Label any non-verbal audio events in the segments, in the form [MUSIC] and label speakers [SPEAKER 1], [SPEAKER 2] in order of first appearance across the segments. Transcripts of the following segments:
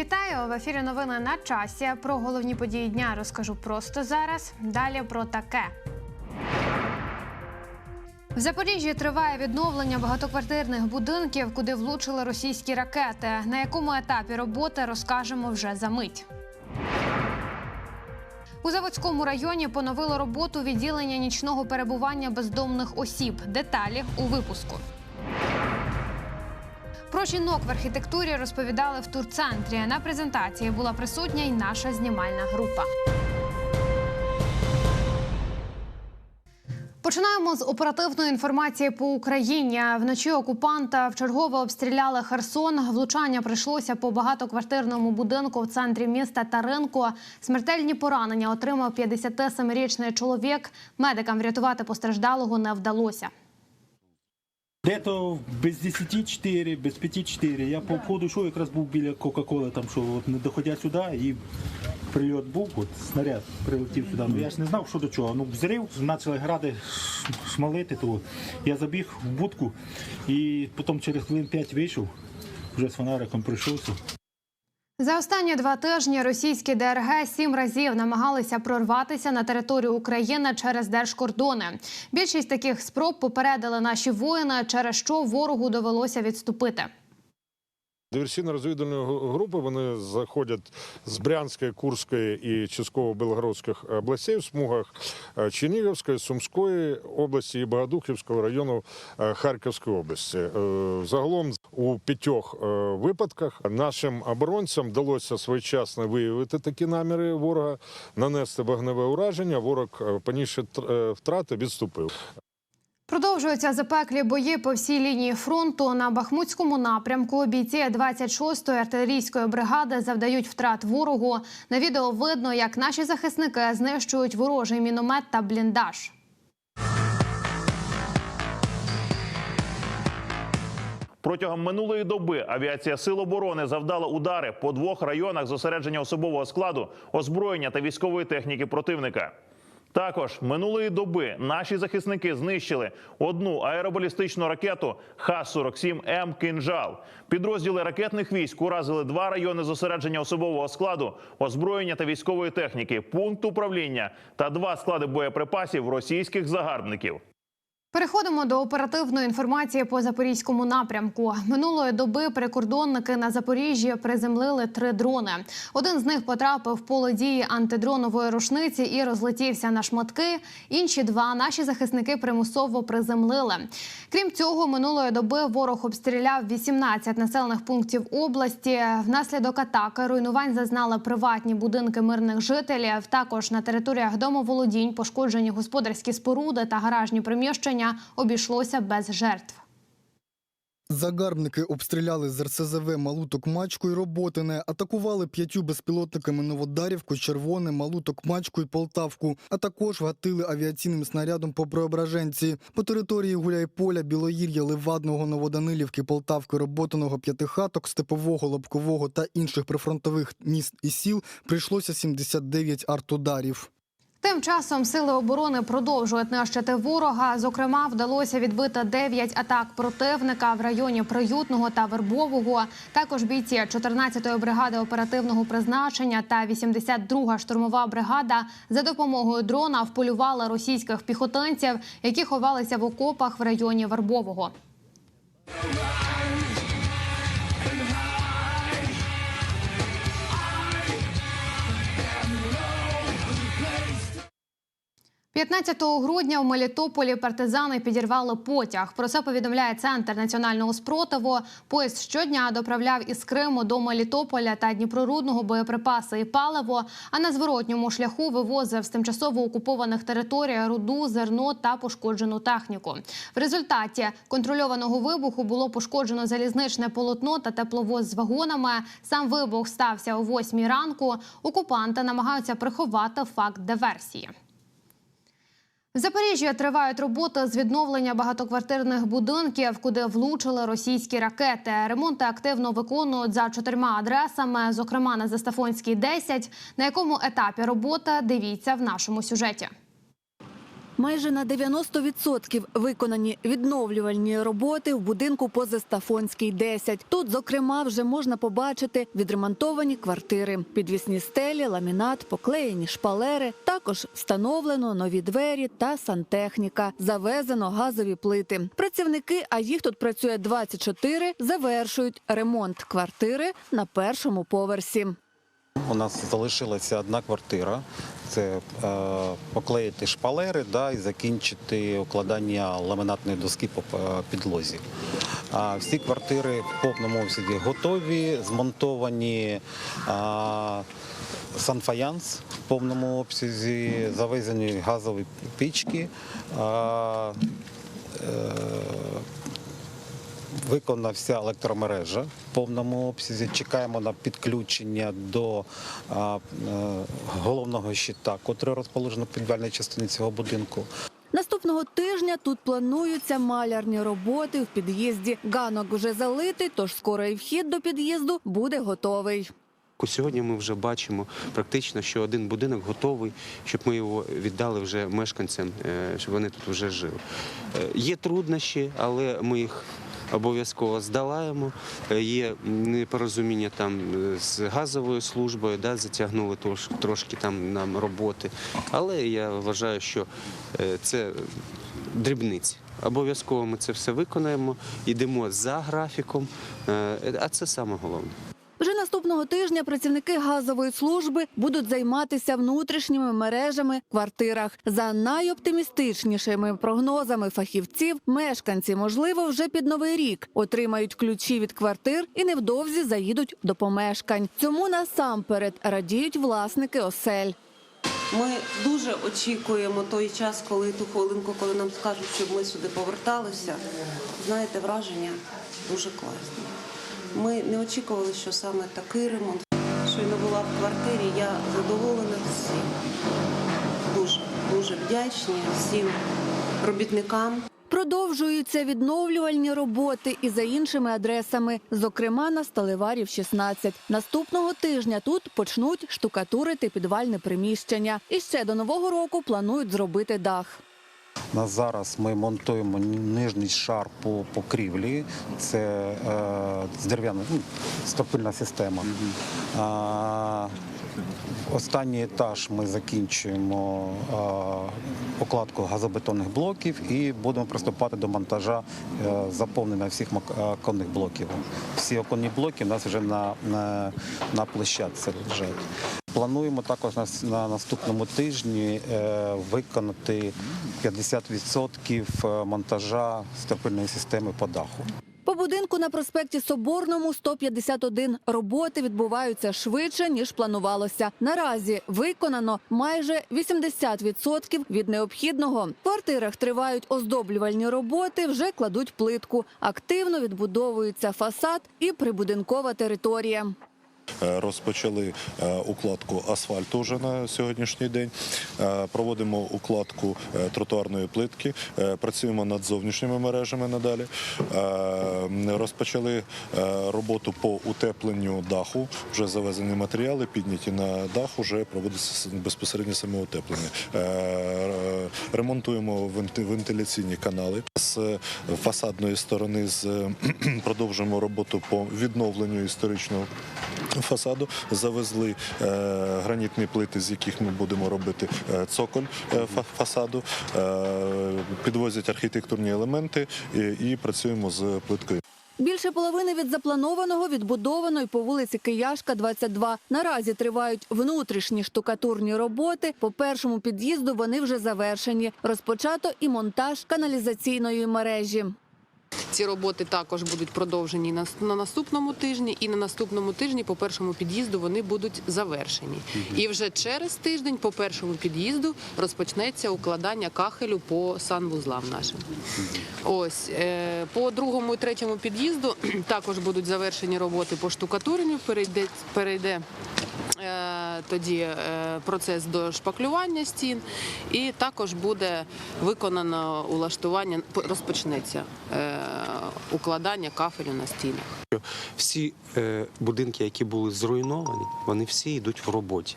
[SPEAKER 1] Вітаю в ефірі. Новини на часі. Про головні події дня розкажу просто зараз. Далі про таке. В Запоріжжі триває відновлення багатоквартирних будинків, куди влучили російські ракети. На якому етапі роботи розкажемо вже за мить. У Заводському районі поновило роботу відділення нічного перебування бездомних осіб. Деталі у випуску. Про жінок в архітектурі розповідали в турцентрі. На презентації була присутня й наша знімальна група. Починаємо з оперативної інформації по Україні. Вночі окупанта вчергове обстріляли Херсон. Влучання прийшлося по багатоквартирному будинку в центрі міста та ринку. Смертельні поранення отримав 57-річний чоловік. Медикам врятувати постраждалого не вдалося.
[SPEAKER 2] Де-то без 10 4, без 5 4. Я по входу йшов, якраз був біля Кока-Коли, там що от не доходя сюди, і прильот був, от снаряд прилетів сюди. Ну я ж не знав, що до чого. Ну, взрив, почали гради шмалити, то я забіг в будку і потім через хвилин 5 вийшов, вже з фонариком прийшовся.
[SPEAKER 1] За останні два тижні російські ДРГ сім разів намагалися прорватися на територію України через держкордони. Більшість таких спроб попередили наші воїни, через що ворогу довелося відступити.
[SPEAKER 3] Диверсійно-розвідувальні групи вони заходять з Брянської, Курської і частково Белгородських областей в смугах е, Чернігівської, Сумської області і Богодухівського району е, Харківської області. Е, Загалом у п'ятьох е, випадках нашим оборонцям вдалося своєчасно виявити такі наміри ворога, нанести вогневе ураження. Ворог е, понісши тр- е, втрати, відступив.
[SPEAKER 1] Продовжуються запеклі бої по всій лінії фронту на Бахмутському напрямку. Бійці 26-ї артилерійської бригади завдають втрат ворогу. На відео видно, як наші захисники знищують ворожий міномет та бліндаж.
[SPEAKER 4] Протягом минулої доби авіація Сил оборони завдала удари по двох районах зосередження особового складу, озброєння та військової техніки противника. Також минулої доби наші захисники знищили одну аеробалістичну ракету Х-47М «Кинжал». Підрозділи ракетних військ уразили два райони зосередження особового складу, озброєння та військової техніки, пункт управління та два склади боєприпасів російських загарбників.
[SPEAKER 1] Переходимо до оперативної інформації по запорізькому напрямку. Минулої доби прикордонники на Запоріжжі приземлили три дрони. Один з них потрапив в поле дії антидронової рушниці і розлетівся на шматки. Інші два наші захисники примусово приземлили. Крім цього, минулої доби ворог обстріляв 18 населених пунктів області. Внаслідок атаки руйнувань зазнали приватні будинки мирних жителів. Також на територіях домоволодінь пошкоджені господарські споруди та гаражні приміщення обійшлося без жертв.
[SPEAKER 5] Загарбники обстріляли з РСЗВ Малу Токмачку і Роботине, атакували п'ятью безпілотниками Новодарівку, Червоне, Малу Токмачку і Полтавку, а також гатили авіаційним снарядом по Преображенці. По території Гуляйполя, Білоїр'я, Левадного, Новоданилівки, Полтавки, Роботиного, П'ятихаток, Степового, Лобкового та інших прифронтових міст і сіл прийшлося 79 артударів.
[SPEAKER 1] Тим часом сили оборони продовжують нищити ворога. Зокрема, вдалося відбити 9 атак противника в районі Приютного та Вербового. Також бійці 14-ї бригади оперативного призначення та 82-га штурмова бригада за допомогою дрона вполювали російських піхотинців, які ховалися в окопах в районі Вербового. – 15 грудня в Мелітополі партизани підірвали потяг. Про це повідомляє центр національного спротиву. Поїзд щодня доправляв із Криму до Мелітополя та Дніпрорудного боєприпаси і паливо. А на зворотньому шляху вивозив з тимчасово окупованих територій руду, зерно та пошкоджену техніку. В результаті контрольованого вибуху було пошкоджено залізничне полотно та тепловоз з вагонами. Сам вибух стався о 8 ранку. Окупанти намагаються приховати факт диверсії. В Запоріжжі тривають роботи з відновлення багатоквартирних будинків, куди влучили російські ракети. Ремонти активно виконують за чотирма адресами, зокрема на Застафонській 10. На якому етапі роботи дивіться в нашому сюжеті.
[SPEAKER 6] Майже на 90% виконані відновлювальні роботи в будинку по Зестафонській 10. Тут, зокрема, вже можна побачити відремонтовані квартири, підвісні стелі, ламінат, поклеєні шпалери. Також встановлено нові двері та сантехніка. Завезено газові плити. Працівники, а їх тут працює 24, завершують ремонт квартири на першому поверсі.
[SPEAKER 7] У нас залишилася одна квартира. Це е, поклеїти шпалери да, і закінчити укладання ламінатної доски по е, підлозі. А всі квартири в повному обсязі готові, змонтовані. А, Санфаянс в повному обсязі, завезені газові пічки, е, Виконана вся електромережа в повному обсязі. Чекаємо на підключення до е, головного щита, котрий розположено в підвальній частині цього будинку.
[SPEAKER 6] Наступного тижня тут плануються малярні роботи в під'їзді. Ганок вже залитий, тож скоро і вхід до під'їзду буде готовий.
[SPEAKER 8] Сьогодні ми вже бачимо практично, що один будинок готовий, щоб ми його віддали вже мешканцям, е, щоб вони тут вже жили. Е, Є труднощі, але ми їх обов'язково здолаємо. Е, Є непорозуміння там е, з газовою службою, да, затягнули трош- трошки там нам роботи. Але я вважаю, що е, це дрібниці. Обов'язково ми це все виконаємо, йдемо за графіком, а це саме головне.
[SPEAKER 6] Вже наступного тижня працівники газової служби будуть займатися внутрішніми мережами в квартирах. За найоптимістичнішими прогнозами фахівців, мешканці, можливо, вже під новий рік отримають ключі від квартир і невдовзі заїдуть до помешкань. Цьому насамперед радіють власники осель.
[SPEAKER 9] Ми дуже очікуємо той час, коли ту хвилинку, коли нам скажуть, щоб ми сюди поверталися. Знаєте, враження дуже класні. Ми не очікували, що саме такий ремонт. Щойно була в квартирі, я задоволена всім. Дуже, дуже вдячні всім робітникам.
[SPEAKER 6] Продовжуються відновлювальні роботи і за іншими адресами, зокрема на Сталеварів 16. Наступного тижня тут почнуть штукатурити підвальне приміщення. І ще до нового року планують зробити дах.
[SPEAKER 7] На зараз ми монтуємо нижній шар по покрівлі. Це е, з дерев'яна ну, стропильна система. А, останній етаж ми закінчуємо а, укладку газобетонних блоків і будемо приступати до монтажа е, заповнення всіх е, оконних блоків. Всі оконні блоки у нас вже на, на, на площадці лежать. Плануємо також на, на наступному тижні е, виконати 50% монтажа стропильної системи по даху.
[SPEAKER 6] Будинку на проспекті Соборному 151 роботи відбуваються швидше ніж планувалося. Наразі виконано майже 80% від необхідного. В квартирах тривають оздоблювальні роботи, вже кладуть плитку. Активно відбудовується фасад і прибудинкова територія.
[SPEAKER 10] Е, Розпочали е, укладку асфальту вже на сьогоднішній день. Е, Проводимо укладку тротуарної плитки, працюємо над зовнішніми мережами надалі. Розпочали роботу по утепленню даху. Вже завезені матеріали, підняті на дах, вже проводиться безпосередньо саме утеплення. Е, Ремонтуємо венти- вентиляційні канали. З фасадної сторони [CLEARS THROAT] продовжуємо роботу по відновленню історичного [LAUGHS] фасаду. Завезли е, гранітні плити, з яких ми будемо робити е, цоколь е, фасаду. Підвозять архітектурні елементи і працюємо з плиткою.
[SPEAKER 6] Більше половини від запланованого відбудовано й по вулиці Кияшка, 22. Наразі тривають внутрішні штукатурні роботи. По першому під'їзду вони вже завершені. Розпочато і монтаж каналізаційної мережі.
[SPEAKER 11] Ці роботи також будуть продовжені на, на наступному тижні, і на наступному тижні по першому під'їзду вони будуть завершені. І вже через тиждень по першому під'їзду розпочнеться укладання кахелю по санвузлам нашим. Ось е, по другому і третьому під'їзду [CLEARS THROAT] також будуть завершені роботи по штукатуренню. Перейде перейде. Е, Тоді е, процес до шпаклювання стін, і також буде виконано улаштування, розпочнеться е, укладання кафелю на стінах.
[SPEAKER 8] Всі е, будинки, які були зруйновані, вони всі йдуть в роботі.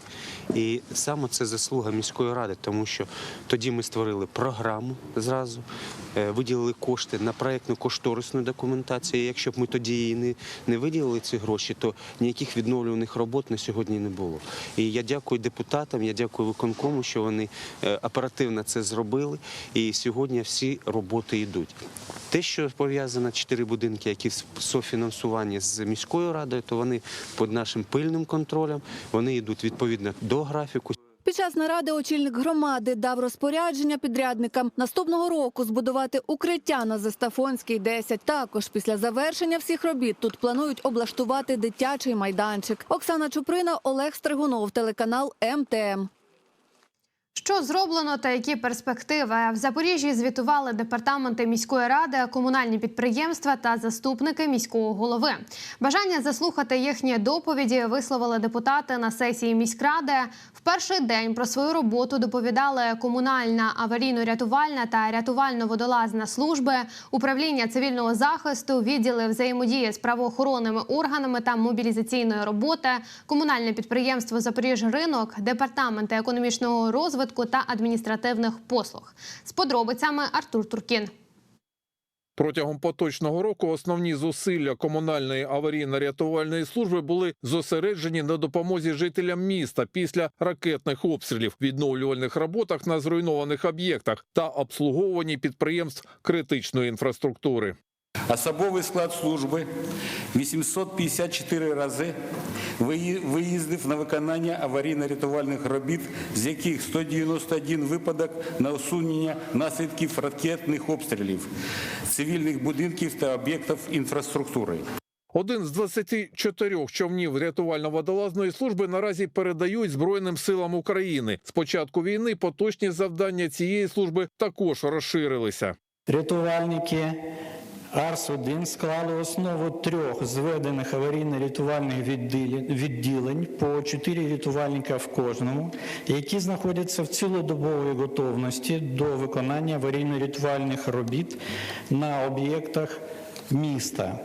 [SPEAKER 8] І саме це заслуга міської ради, тому що тоді ми створили програму зразу, е, виділили кошти на проєктну кошторисну документацію. І Якщо б ми тоді її не, не виділили ці гроші, то ніяких відновлюваних робот на сьогодні не було. І я дякую депутатам, я дякую виконкому, що вони е, оперативно це зробили. І сьогодні всі роботи йдуть. Те, що пов'язано чотири будинки, які в софінансуванні з міською радою, то вони під нашим пильним контролем, вони йдуть відповідно до графіку.
[SPEAKER 6] Під час наради очільник громади дав розпорядження підрядникам наступного року збудувати укриття на Зестафонській 10. Також після завершення всіх робіт тут планують облаштувати дитячий майданчик. Оксана Чуприна, Олег Стригунов, телеканал МТМ.
[SPEAKER 1] Що зроблено та які перспективи в Запоріжжі звітували департаменти міської ради, комунальні підприємства та заступники міського голови. Бажання заслухати їхні доповіді висловили депутати на сесії міськради. В перший день про свою роботу доповідали комунальна аварійно-рятувальна та рятувально-водолазна служби, управління цивільного захисту, відділи взаємодії з правоохоронними органами та мобілізаційної роботи, комунальне підприємство Запоріжринок, департаменти економічного розвитку та адміністративних послуг. З подробицями Артур Туркін.
[SPEAKER 12] Протягом поточного року основні зусилля комунальної аварійно-рятувальної служби були зосереджені на допомозі жителям міста після ракетних обстрілів, відновлювальних роботах на зруйнованих об'єктах та обслуговуванні підприємств критичної інфраструктури.
[SPEAKER 13] Особовий склад служби 854 рази виїздив на виконання аварійно-рятувальних робіт, з яких 191 випадок на усунення наслідків ракетних обстрілів, цивільних будинків та об'єктів інфраструктури.
[SPEAKER 12] Один з 24 човнів рятувально-водолазної служби наразі передають Збройним силам України. З початку війни поточні завдання цієї служби також розширилися.
[SPEAKER 14] Рятувальники АРС-1 склали основу трьох зведених аварійно-рятувальних відділень- по чотири рятувальника в кожному, які знаходяться в цілодобовій готовності до виконання аварійно-рятувальних робіт на об'єктах міста.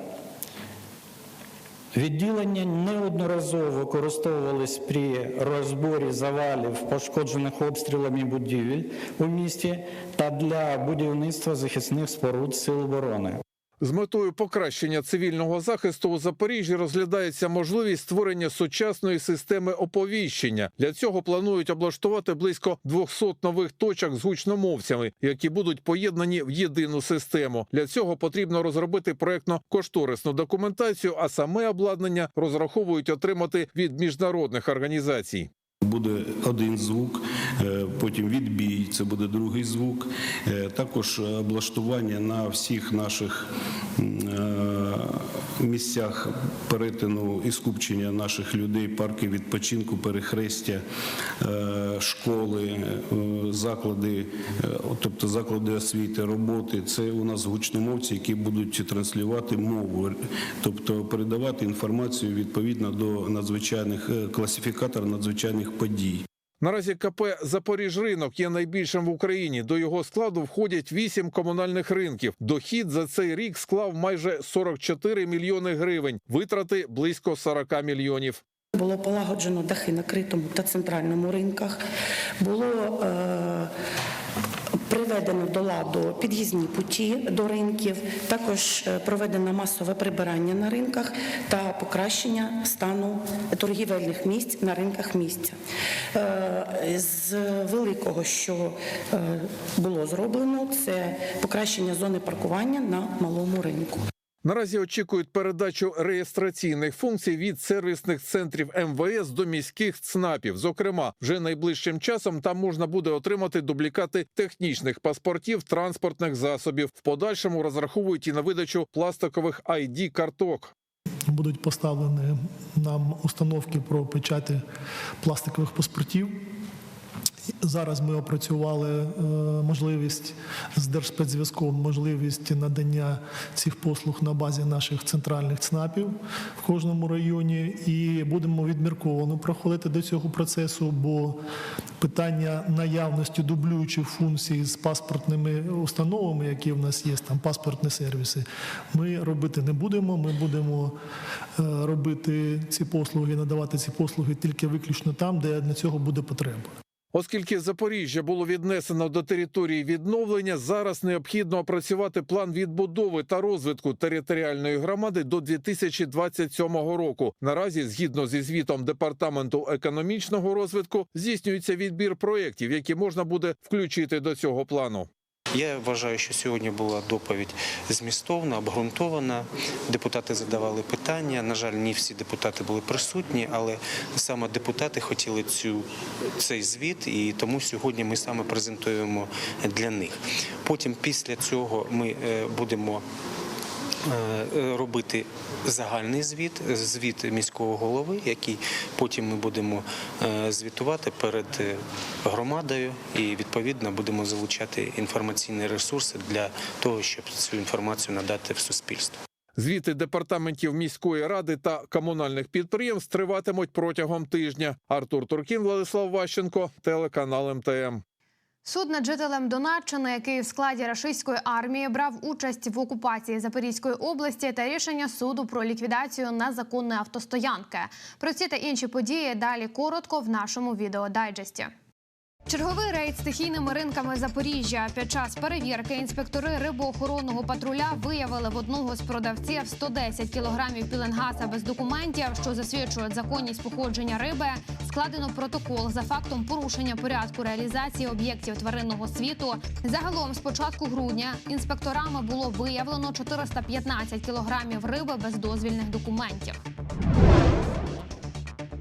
[SPEAKER 14] Відділення неодноразово використовувались при розборі завалів, пошкоджених обстрілами будівель у місті та для будівництва захисних споруд Сил оборони.
[SPEAKER 12] З метою покращення цивільного захисту у Запоріжжі розглядається можливість створення сучасної системи оповіщення. Для цього планують облаштувати близько 200 нових точок з гучномовцями, які будуть поєднані в єдину систему. Для цього потрібно розробити проектно-кошторисну документацію, а саме обладнання розраховують отримати від міжнародних організацій.
[SPEAKER 15] Буде один звук, е, потім відбій, це буде другий звук. Е, Також облаштування на всіх наших е, місцях перетину і скупчення наших людей, парки відпочинку, перехрестя, школи, заклади, тобто заклади освіти, роботи. Це у нас гучномовці, які будуть транслювати мову, тобто передавати інформацію відповідно до надзвичайних класифікатор надзвичайних подій.
[SPEAKER 12] Наразі КП «Запоріжринок» є найбільшим в Україні. До його складу входять вісім комунальних ринків. Дохід за цей рік склав майже 44 мільйони гривень. Витрати близько 40 мільйонів.
[SPEAKER 16] Було полагоджено дахи на критому та центральному ринках. Було е, приведено до ладу під'їзні путі до ринків. Також е, проведено масове прибирання на ринках та покращення стану торгівельних місць на ринках місця. Е, з великого, що е, було зроблено, це покращення зони паркування на малому ринку.
[SPEAKER 12] Наразі очікують передачу реєстраційних функцій від сервісних центрів МВС до міських ЦНАПів. Зокрема, вже найближчим часом там можна буде отримати дублікати технічних паспортів транспортних засобів. В подальшому розраховують і на видачу пластикових id карток.
[SPEAKER 17] будуть поставлені нам установки про печаті пластикових паспортів. Зараз ми опрацювали е, можливість з Держспецзв'язком, можливість надання цих послуг на базі наших центральних ЦНАПів в кожному районі, і будемо відмірковано проходити до цього процесу, бо питання наявності дублюючих функцій з паспортними установами, які в нас є, там паспортні сервіси, ми робити не будемо. Ми будемо е, робити ці послуги, надавати ці послуги тільки виключно там, де на цього буде потреба.
[SPEAKER 12] Оскільки Запоріжжя було віднесено до території відновлення, зараз необхідно опрацювати план відбудови та розвитку територіальної громади до 2027 року. Наразі, згідно зі звітом департаменту економічного розвитку, здійснюється відбір проєктів, які можна буде включити до цього плану.
[SPEAKER 8] Я вважаю, що сьогодні була доповідь змістовна, обґрунтована. Депутати задавали питання. На жаль, не всі депутати були присутні, але саме депутати хотіли цю цей звіт, і тому сьогодні ми саме презентуємо для них. Потім, після цього, ми е, будемо. Е, Робити загальний звіт, звіт міського голови, який потім ми будемо е, звітувати перед е, громадою, і відповідно будемо залучати інформаційні ресурси для того, щоб цю інформацію надати в суспільство.
[SPEAKER 12] Звіти департаментів міської ради та комунальних підприємств триватимуть протягом тижня. Артур Туркін, Владислав Ващенко, телеканал МТМ.
[SPEAKER 1] Суд над жителем Донеччини, який в складі рашистської армії брав участь в окупації Запорізької області, та рішення суду про ліквідацію незаконної автостоянки. Про ці та інші події далі коротко в нашому відеодайджесті. Черговий рейд стихійними ринками Запоріжжя. Під час перевірки інспектори рибоохоронного патруля виявили в одного з продавців 110 кілограмів піленгаса без документів, що засвідчують законність походження риби. Складено протокол за фактом порушення порядку реалізації об'єктів тваринного світу. Загалом з початку грудня інспекторами було виявлено 415 кілограмів риби без дозвільних документів.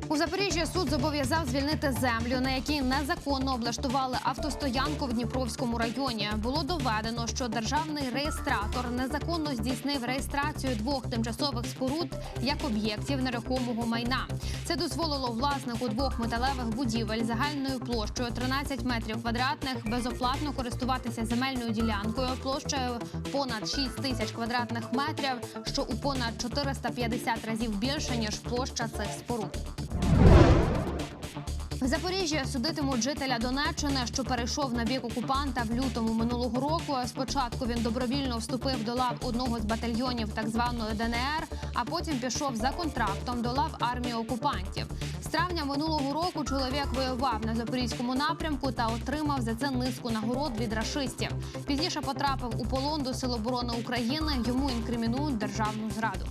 [SPEAKER 1] У Запоріжжі суд зобов'язав звільнити землю, на якій незаконно облаштували автостоянку в Дніпровському районі. Було доведено, що державний реєстратор незаконно здійснив реєстрацію двох тимчасових споруд як об'єктів нерухомого майна. Це дозволило власнику двох металевих будівель загальною площею 13 метрів квадратних безоплатно користуватися земельною ділянкою площею понад 6 тисяч квадратних метрів, що у понад 450 разів більше ніж площа цих споруд. В Запоріжжі судитимуть жителя Донеччини, що перейшов на бік окупанта в лютому минулого року. Спочатку він добровільно вступив до лав одного з батальйонів так званої ДНР, а потім пішов за контрактом до лав армії окупантів. З травня минулого року чоловік воював на запорізькому напрямку та отримав за це низку нагород від рашистів. Пізніше потрапив у полон до Сил оборони України. Йому інкримінують державну зраду.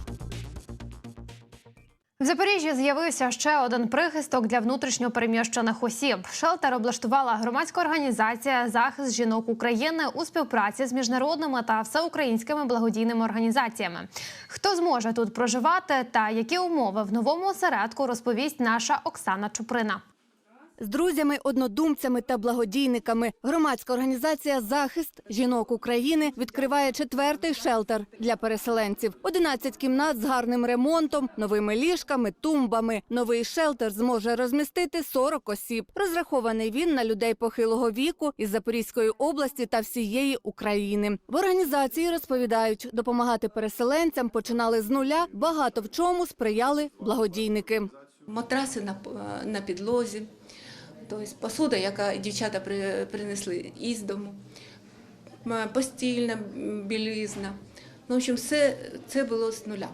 [SPEAKER 1] В Запоріжжі з'явився ще один прихисток для внутрішньопереміщених осіб. Шелтер облаштувала громадська організація Захист жінок України у співпраці з міжнародними та всеукраїнськими благодійними організаціями. Хто зможе тут проживати та які умови в новому осередку розповість наша Оксана Чуприна.
[SPEAKER 6] З друзями, однодумцями та благодійниками громадська організація Захист жінок України відкриває четвертий шелтер для переселенців. 11 кімнат з гарним ремонтом, новими ліжками, тумбами. Новий шелтер зможе розмістити 40 осіб. Розрахований він на людей похилого віку із Запорізької області та всієї України. В організації розповідають, допомагати переселенцям починали з нуля. Багато в чому сприяли благодійники.
[SPEAKER 18] матраси на, на підлозі, тобто посуда, яка дівчата при- принесли із дому, постільна білизна. Ну, в общем, все це було з нуля.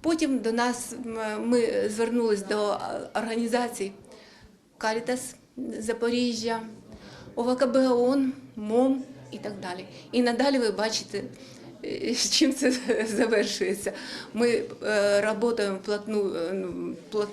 [SPEAKER 18] Потім до нас ми звернулись до організацій Карітас Запоріжжя, ОВКБ ООН, МОМ і так далі. І надалі ви бачите, з чим це [LAUGHS] завершується. Ми е, працюємо плотну, е,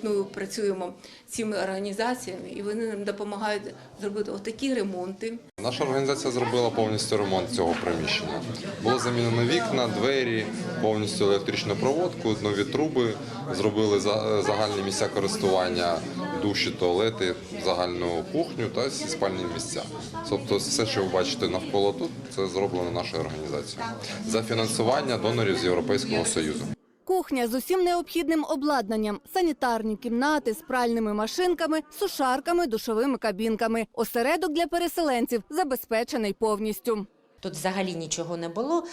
[SPEAKER 18] ну, працюємо з цими організаціями, і вони нам допомагають зробити отакі ремонти.
[SPEAKER 19] Наша організація зробила повністю ремонт цього приміщення. Було замінено вікна, двері, повністю електричну проводку, нові труби, зробили за- загальні місця користування, душі, туалети, загальну кухню та спальні місця. Тобто все, що ви бачите навколо тут, це зроблено нашою організацією за фінансування донорів з Європейського Союзу.
[SPEAKER 6] кухня з усім необхідним обладнанням, санітарні кімнати з пральними машинками, сушарками, душовими кабінками. Осередок для переселенців забезпечений повністю.
[SPEAKER 20] Тут взагалі нічого не було.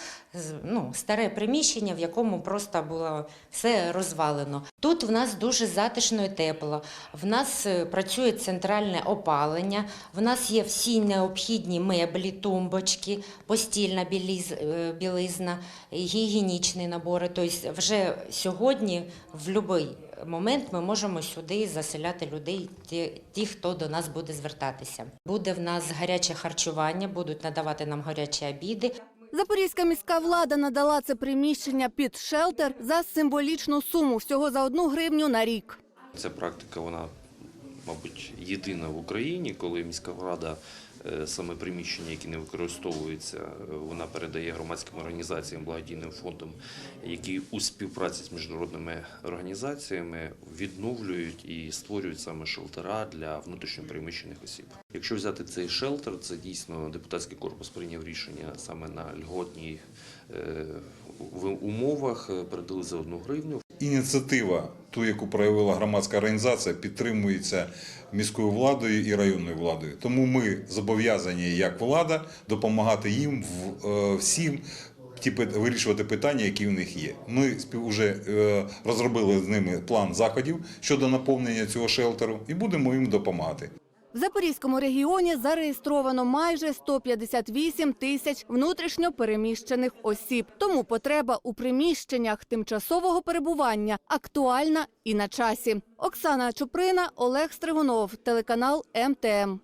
[SPEAKER 20] Ну, старе приміщення, в якому просто було все розвалено. Тут в нас дуже затишно і тепло. В нас е, працює центральне опалення. В нас є всі необхідні меблі, тумбочки, постільна е, білизна, гігієнічні набори. Тобто вже сьогодні, в будь-який момент, ми можемо сюди заселяти людей, ті, ті, хто до нас буде звертатися. Буде в нас гаряче харчування, будуть надавати нам гарячі обіди.
[SPEAKER 6] Запорізька міська влада надала це приміщення під шелтер за символічну суму всього за одну гривню на рік.
[SPEAKER 21] Ця практика, вона, мабуть, єдина в Україні, коли міська е, саме приміщення, які не використовуються, е, вона передає громадським організаціям, благодійним фондам, які у співпраці з міжнародними організаціями відновлюють і створюють саме шелтера для внутрішньопереміщених осіб. Якщо взяти цей шелтер, це дійсно депутатський корпус прийняв рішення саме на льготній е, умовах, е, передали за одну гривню.
[SPEAKER 22] Ініціатива, ту, яку проявила громадська організація, підтримується міською владою і районною владою. Тому ми зобов'язані як влада допомагати їм е, всім. Ті вирішувати питання, які в них є. Ми вже розробили з ними план заходів щодо наповнення цього шелтеру і будемо їм допомагати.
[SPEAKER 6] В Запорізькому регіоні зареєстровано майже 158 тисяч внутрішньо переміщених осіб. Тому потреба у приміщеннях тимчасового перебування актуальна і на часі. Оксана Чуприна, Олег Стригунов, телеканал МТМ.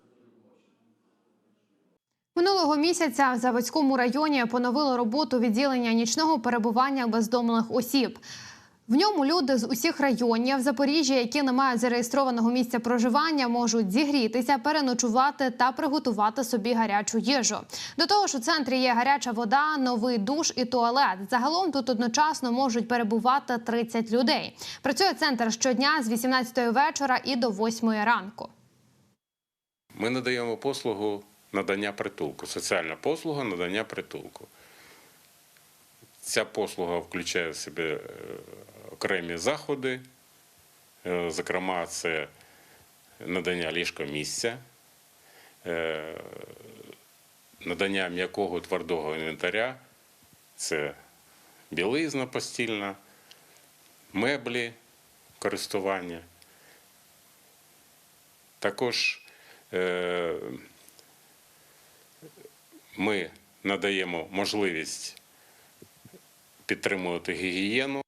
[SPEAKER 1] Минулого місяця в Заводському районі поновило роботу відділення нічного перебування бездомних осіб. В ньому люди з усіх районів Запоріжжя, які не мають зареєстрованого місця проживання, можуть зігрітися, переночувати та приготувати собі гарячу їжу. До того ж, у центрі є гаряча вода, новий душ і туалет. Загалом тут одночасно можуть перебувати 30 людей. Працює центр щодня з 18 вечора і до 8 ранку.
[SPEAKER 23] Ми надаємо послугу надання притулку, соціальна послуга надання притулку. Ця послуга включає в себе е, окремі заходи, Е, зокрема, це надання ліжкомісця, е, надання м'якого твердого інвентаря, це білизна постільна, меблі користування. Також е, ми надаємо можливість підтримувати гігієну.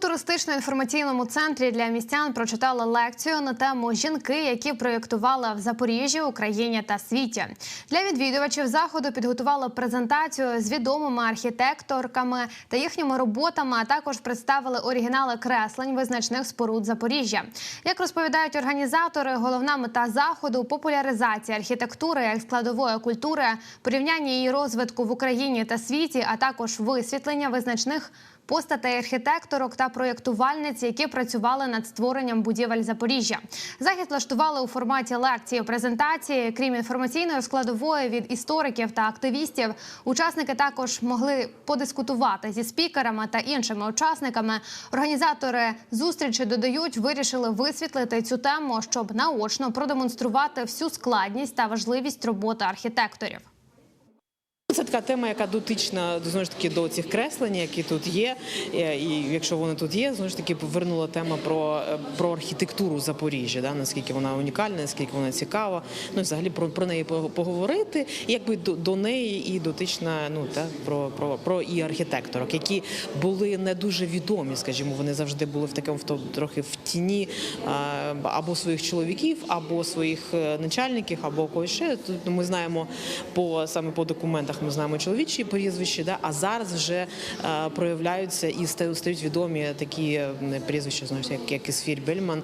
[SPEAKER 1] Туристично-інформаційному центрі для містян прочитали лекцію на тему жінки, які проєктували в Запоріжжі, Україні та світі. Для відвідувачів заходу підготували презентацію з відомими архітекторками та їхніми роботами, а також представили оригінали креслень визначних споруд Запоріжжя. Як розповідають організатори, головна мета заходу популяризація архітектури як складової культури, порівняння її розвитку в Україні та світі, а також висвітлення визначних постатей архітекторок та проєктувальниць, які працювали над створенням будівель Запоріжжя. Захід влаштували у форматі лекції презентації. Крім інформаційної складової від істориків та активістів, учасники також могли подискутувати зі спікерами та іншими учасниками. Організатори зустрічі додають, вирішили висвітлити цю тему, щоб наочно продемонструвати всю складність та важливість роботи архітекторів.
[SPEAKER 24] Це така тема, яка дотична знову ж таки до цих креслень, які тут є. Е, І якщо вони тут є, знову ж таки повернула тема про, е, про архітектуру Запоріжжя, да, наскільки вона унікальна, наскільки вона цікава. Ну взагалі про, про неї поговорити, якби до, до неї і дотична ну та про, про, про і архітекторок, які були не дуже відомі, скажімо, вони завжди були в такому в трохи в тіні або своїх чоловіків, або своїх е, начальників, або когось ще. Тут ми знаємо по саме по документах. Ми знаємо чоловічі прізвища, да а зараз вже е, проявляються і стають відомі такі прізвища, знаєш, як, як Ісфір Бельман,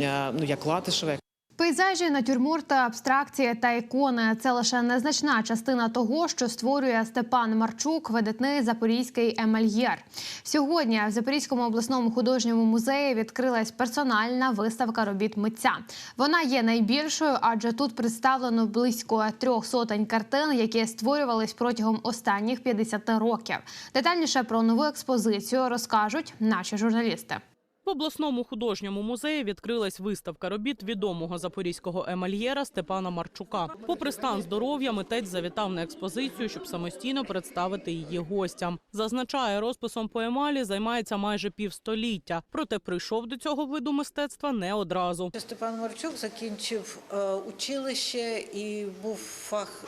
[SPEAKER 24] е, ну як Латишева.
[SPEAKER 1] Пейзажі, натюрморти, абстракції та ікони це лише незначна частина того, що створює Степан Марчук, видатний запорізький емальєр. Сьогодні в Запорізькому обласному художньому музеї відкрилась персональна виставка робіт митця. Вона є найбільшою, адже тут представлено близько трьох сотень картин, які створювались протягом останніх 50 років. Детальніше про нову експозицію розкажуть наші журналісти.
[SPEAKER 25] В обласному художньому музеї відкрилась виставка робіт відомого запорізького емальєра Степана Марчука. Попри стан здоров'я, митець завітав на експозицію, щоб самостійно представити її гостям. Зазначає, розписом по емалі займається майже півстоліття. Проте прийшов до цього виду мистецтва не одразу.
[SPEAKER 26] Степан Марчук закінчив е, училище і був фах.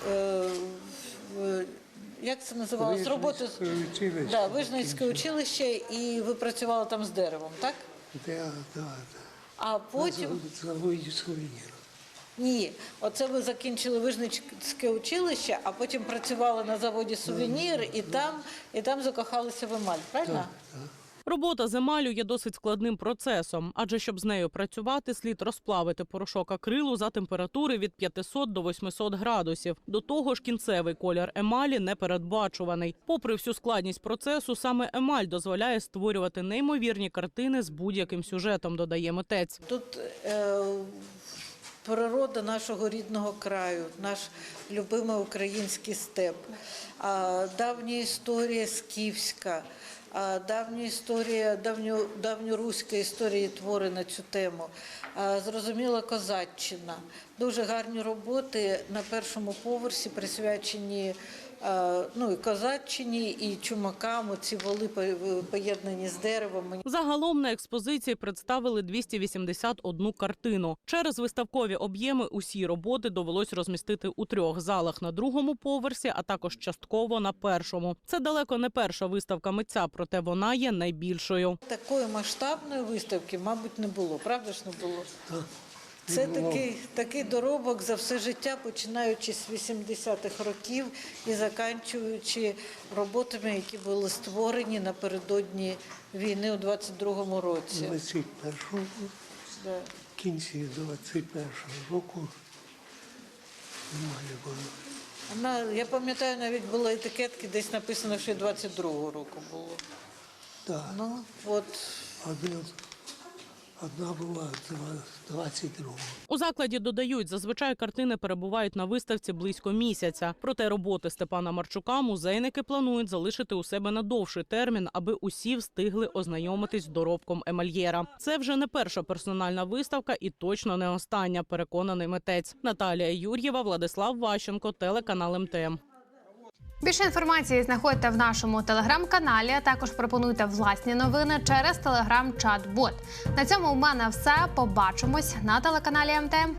[SPEAKER 26] Як це називалось? Роботи з- да, Вижницьке училище, і ви працювали там з деревом, так?
[SPEAKER 27] Да, да,
[SPEAKER 26] А потім
[SPEAKER 27] заводі сувенір.
[SPEAKER 26] ні, оце ви закінчили Вижницьке училище, а потім працювали на заводі сувенір, і там, і там закохалися в емаль, правильно?
[SPEAKER 25] Робота з емалю є досить складним процесом, адже щоб з нею працювати, слід розплавити порошок акрилу за температури від 500 до 800 градусів. До того ж, кінцевий колір емалі не передбачуваний. Попри всю складність процесу, саме емаль дозволяє створювати неймовірні картини з будь-яким сюжетом, додає митець.
[SPEAKER 26] Тут е, природа нашого рідного краю, наш любимий український степ, давня історія скіфська, давня історія, давню, давньоруська історія твори на цю тему. Зрозуміла козаччина. Дуже гарні роботи на першому поверсі присвячені ну, і козаччині, і чумакам. Ці воли по- поєднані з деревом.
[SPEAKER 25] Загалом на експозиції представили 281 картину. Через виставкові об'єми усі роботи довелось розмістити у трьох залах на другому поверсі, а також частково на першому. Це далеко не перша виставка митця, проте вона є найбільшою.
[SPEAKER 26] Такої масштабної виставки, мабуть, не було. Правда ж не було? Це такий, такий доробок за все життя, починаючи з 80-х років і заканчуючи роботами, які були створені напередодні війни у 22-му році.
[SPEAKER 27] 21-го,
[SPEAKER 26] Да.
[SPEAKER 27] в кінці 21-го року немає було.
[SPEAKER 26] Вона, я пам'ятаю, навіть були етикетки, десь написано, що і 22-го року було.
[SPEAKER 27] Так.
[SPEAKER 26] Ну, от
[SPEAKER 27] одна була 22-го.
[SPEAKER 25] У закладі додають, зазвичай картини перебувають на виставці близько місяця. Проте роботи Степана Марчука музейники планують залишити у себе на довший термін, аби усі встигли ознайомитись з доробком емальєра. Це вже не перша персональна виставка і точно не остання. Переконаний митець Наталія Юр'єва, Владислав Ващенко, телеканал МТМ.
[SPEAKER 1] Більше інформації знаходьте в нашому телеграм-каналі. а Також пропонуйте власні новини через телеграм-чат-бот. На цьому у мене все. Побачимось на телеканалі МТМ.